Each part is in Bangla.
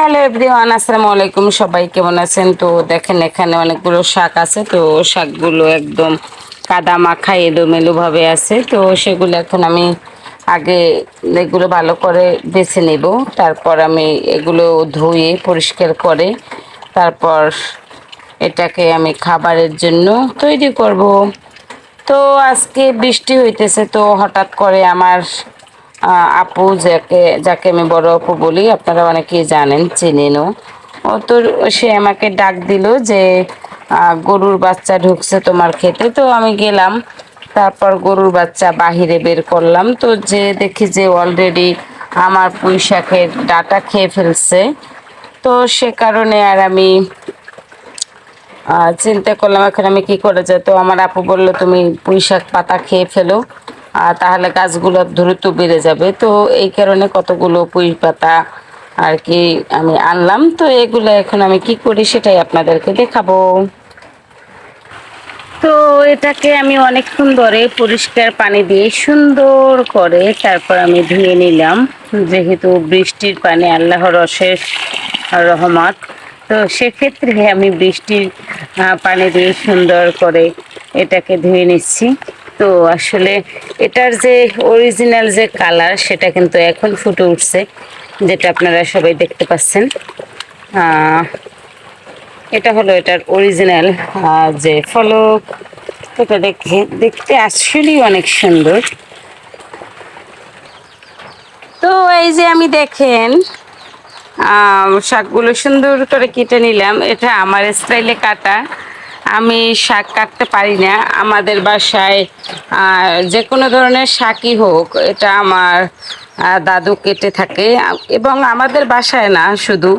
হ্যালো এভরিওয়ান, আসসালামু আলাইকুম। সবাই কেমন আছেন? তো দেখেন, এখানে অনেকগুলো শাক আছে। তো শাকগুলো একদম কাদা মাখা এলোমেলো ভাবে আছে। তো সেগুলো এখন আমি আগে এগুলো ভালো করে বেছে নেব। তারপর আমি এগুলো ধুয়ে পরিষ্কার করে তারপর এটাকে আমি খাবারের জন্য তৈরি করব। তো আজকে বৃষ্টি হইতেছে, তো হঠাৎ করে আমার আপু যাকে যাকে আমি বড় আপু বলি, আপনারা অনেকেই জানেন, চেনেনও। ও তো সে আমাকে ডাক দিল যে গরুর বাচ্চা ঢুকছে তোমার খেতে। তো আমি গেলাম, তারপর গরুর বাচ্চা বাহিরে বের করলাম। তো যে দেখি যে অলরেডি আমার পুঁই শাকের ডাটা খেয়ে ফেলছে। তো সে কারণে আর আমি চিন্তা করলাম, এখন আমি কি করে যাই তো আমার আপু বলল, তুমি পুঁই শাক পাতা খেয়ে ফেলো। আর তাহলে গাছগুলো দ্রুত বেড়ে যাবে। তো এই কারণে কতগুলো পুঁই পাতা আর কি আমি আনলাম। তো এগুলো এখন আমি কি করি সেটাই আপনাদেরকে দেখাবো। তো এটাকে আমি অনেকক্ষণ ধরে পরিষ্কার পানি দিয়ে সুন্দর করে তারপর আমি ধুয়ে নিলাম। যেহেতু বৃষ্টির পানি আল্লাহর অশেষ রহমত। তো সেক্ষেত্রে আমি বৃষ্টির পানি দিয়ে সুন্দর করে এটাকে ধুয়ে নিচ্ছি। তো আসলে এটার যে অরিজিনাল যে কালার সেটা কিন্তু এখন ফুটে উঠছে, যেটা আপনারা সবাই দেখতে পাচ্ছেন। এটা হলো এটার অরিজিনাল যে ফলক, এটা দেখে, দেখতে আসলেই অনেক সুন্দর। তো এই যে আমি দেখেন শাকগুলো সুন্দর করে কেটে নিলাম। এটা আমার স্টাইলে কাটা। আমি শাক কাটতে পারি না। আমাদের বাসায় যে কোনো ধরনের শাকই হোক, এটা আমার দাদু কেটে থাকে। এবং আমাদের বাসায় না, শুধু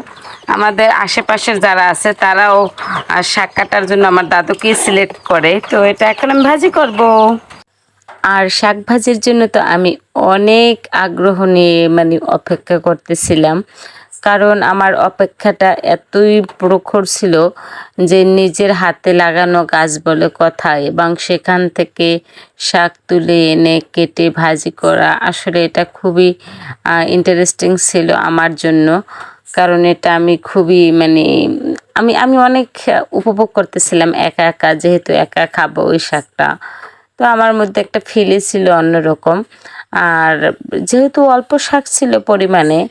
আমাদের আশেপাশের যারা আছে, তারাও শাক কাটার জন্য আমার দাদুকেই সিলেক্ট করে। তো এটা এখন আমি ভাজি করব। আর শাক ভাজির জন্য তো আমি অনেক আগ্রহ নিয়ে মানে অপেক্ষা করতেছিলাম। কারণ আমার অপেক্ষাটা এতই প্রখর ছিল যে নিজের হাতে লাগানো গাছ বলে কথা এবং সেখান থেকে শাক তুলে এনে কেটে ভাজি করা আসলে এটা খুবই ইন্টারেস্টিং ছিল আমার জন্য। কারণ এটা আমি খুবই মানে আমি আমি অনেক উপভোগ করতেছিলাম একা একা, যেহেতু একা খাব ওই শাকটা। তো আমার মধ্যে একটা ফিলি ছিল অন্যরকম। আর যেহেতু অল্প শাক ছিল পরিমাণে,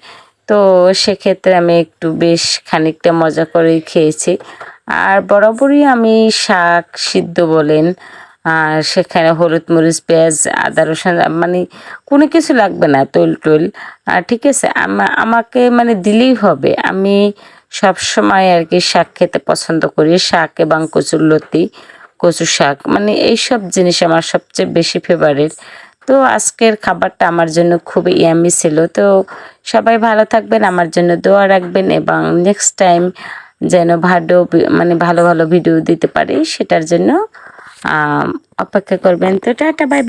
তো সেক্ষেত্রে আমি একটু বেশ খানিকটা মজা করেই খেয়েছি। আর বরাবরই আমি শাক সিদ্ধ বলেন, আর সেখানে হলুদ মরিচ, পেঁয়াজ, আদা রসুন মানে কোনো কিছু লাগবে না, তৈল টৈল। ঠিক আছে, আমা- আমাকে মানে দিলেই হবে। আমি সব সময় আর কি শাক খেতে পছন্দ করি, শাক এবং কচুর লতি। কচু শাক মানে এইসব জিনিস আমার সবচেয়ে বেশি ফেভারিট তো আজকের খাবারটা আমার জন্য খুবই ইয়ামি ছিল। তো সবাই ভালো থাকবেন, আমার জন্য দোয়া রাখবেন এবং নেক্সট টাইম যেন ভালো মানে ভালো ভালো ভিডিও দিতে পারি, সেটার জন্য অপেক্ষা করবেন। তো টাটা বাই বাই